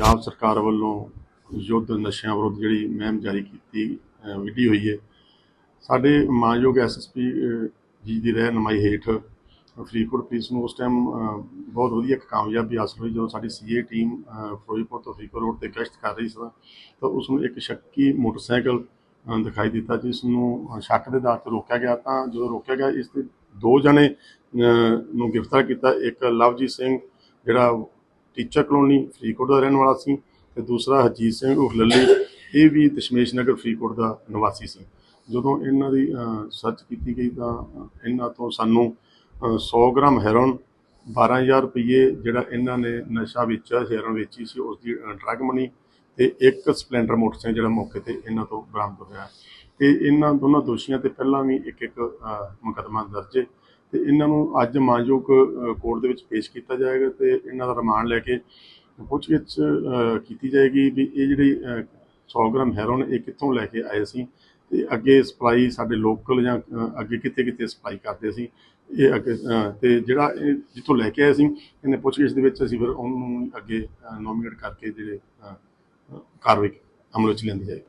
ਪੰਜਾਬ ਸਰਕਾਰ ਵੱਲੋਂ ਯੁੱਧ ਨਸ਼ਿਆਂ ਵਿਰੁੱਧ ਜਿਹੜੀ ਮੁਹਿੰਮ ਜਾਰੀ ਕੀਤੀ ਵਿੱਢੀ ਹੋਈ ਹੈ। ਸਾਡੇ ਮਾਨਯੋਗ ਐਸਐਸਪੀ ਜੀ ਦੀ ਰਹਿਨਮਾਈ ਹੇਠ ਫਰੀਦਕੋਟ ਪੁਲਿਸ ਨੂੰ ਉਸ ਟਾਈਮ ਬਹੁਤ ਵਧੀਆ ਇੱਕ ਕਾਮਯਾਬੀ ਹਾਸਲ ਹੋਈ ਜਦੋਂ ਸਾਡੀ ਸੀਏ ਟੀਮ ਅ, ਫਿਰੋਜ਼ਪੁਰ ਤੋਂ ਫਰੀਦਕੋਟ ਰੋਡ ਤੇ ਗਸ਼ਤ ਕਰ ਰਹੀ ਸੀ ਤਾਂ ਉਸ ਨੂੰ ਇੱਕ ਸ਼ੱਕੀ ਮੋਟਰਸਾਈਕਲ ਦਿਖਾਈ ਦਿੱਤਾ ਜਿਸ ਨੂੰ ਸ਼ੱਕ ਦੇ ਆਧਾਰ ਤੇ ਰੋਕਿਆ ਗਿਆ। ਤਾਂ ਜਦੋਂ ਰੋਕਿਆ ਗਿਆ ਇਸ 'ਤੇ ਦੋ ਜਣੇ ਨੂੰ ਗ੍ਰਿਫਤਾਰ ਕੀਤਾ। ਇੱਕ ਲਵਜੀਤ ਸਿੰਘ ਜਿਹੜਾ ਟੀਚਰ ਕਲੋਨੀ ਫਰੀਦਕੋਟ ਦਾ ਰਹਿਣ ਵਾਲਾ ਸੀ ਤੇ ਦੂਸਰਾ ਹਰਜੀਤ ਸਿੰਘ ਉਰਫ ਇਹ ਵੀ ਦਸ਼ਮੇਸ਼ ਨਗਰ ਫਰੀਦਕੋਟ ਦਾ ਨਿਵਾਸੀ ਸੀ। ਜਦੋਂ ਇਹਨਾਂ ਦੀ ਸਰਚ ਕੀਤੀ ਗਈ ਤਾਂ ਇਹਨਾਂ ਤੋਂ ਸਾਨੂੰ ਅ, 100 ਗ੍ਰਾਮ ਹੈਰੋਨ 12000 ਰੁਪਏ ਜਿਹੜਾ ਇਹਨਾਂ ਨੇ ਨਸ਼ਾ ਵੇਚਿਆ ਹੈਰੋਨ ਵੇਚੀ ਸੀ ਉਸ ਦੀ ਡਰਗ ਮਨੀ ਤੇ ਇੱਕ ਸਪਲੈਂਡਰ ਮੋਟਰਸਾਈਕਲ ਜਿਹੜਾ ਮੌਕੇ ਤੇ ਇਹਨਾਂ ਤੋਂ ਬਰਾਮਦ ਹੋਇਆ। ਤੇ ਇਹਨਾਂ ਦੋਨਾਂ ਦੋਸ਼ੀਆਂ ਤੇ ਪਹਿਲਾਂ ਵੀ ਇੱਕ ਇੱਕ ਮੁਕੱਦਮਾ ਦਰਜ ਹੈ। ਤੇ ਇਹਨਾਂ ਨੂੰ ਅੱਜ ਮਾਨਯੋਗ ਕੋਰਟ ਦੇ ਵਿੱਚ ਪੇਸ਼ ਕੀਤਾ ਜਾਏਗਾ ਤੇ ਇਹਨਾਂ ਦਾ ਰਿਮਾਂਡ ਲੈ ਕੇ ਪੁੱਛਗਿੱਛ ਕੀਤੀ ਜਾਏਗੀ ਵੀ ਇਹ ਜਿਹੜੀ ਅ, 100 ਗ੍ਰਾਮ ਹੈਰੋਨ ਇਹ ਕਿੱਥੋਂ ਲੈ ਕੇ ਆਏ ਸੀ ਤੇ ਅੱਗੇ ਸਪਲਾਈ ਸਾਡੇ ਲੋਕਲ ਜਾਂ ਅੱਗੇ ਕਿੱਥੇ ਕਿੱਥੇ ਸਪਲਾਈ ਕਰਦੇ ਸੀ ਇਹ ਅੱਗੇ ਅ, ਤੇ ਜਿਹੜਾ ਇਹ ਜਿੱਥੋਂ ਲੈ ਕੇ ਆਏ ਸੀ ਇਹਨੇ ਪੁੱਛਗਿੱਛ ਦੇ ਵਿੱਚ ਅਸੀਂ ਫਿਰ ਉਹਨੂੰ ਅੱਗੇ ਨੋਮੀਨੇਟ ਕਰਕੇ ਜਿਹੜੇ ਕਾਰਵਾਈ ਅਮਲ ਵਿੱਚ ਲਿਆਂਦੀ ਜਾਏਗੀ।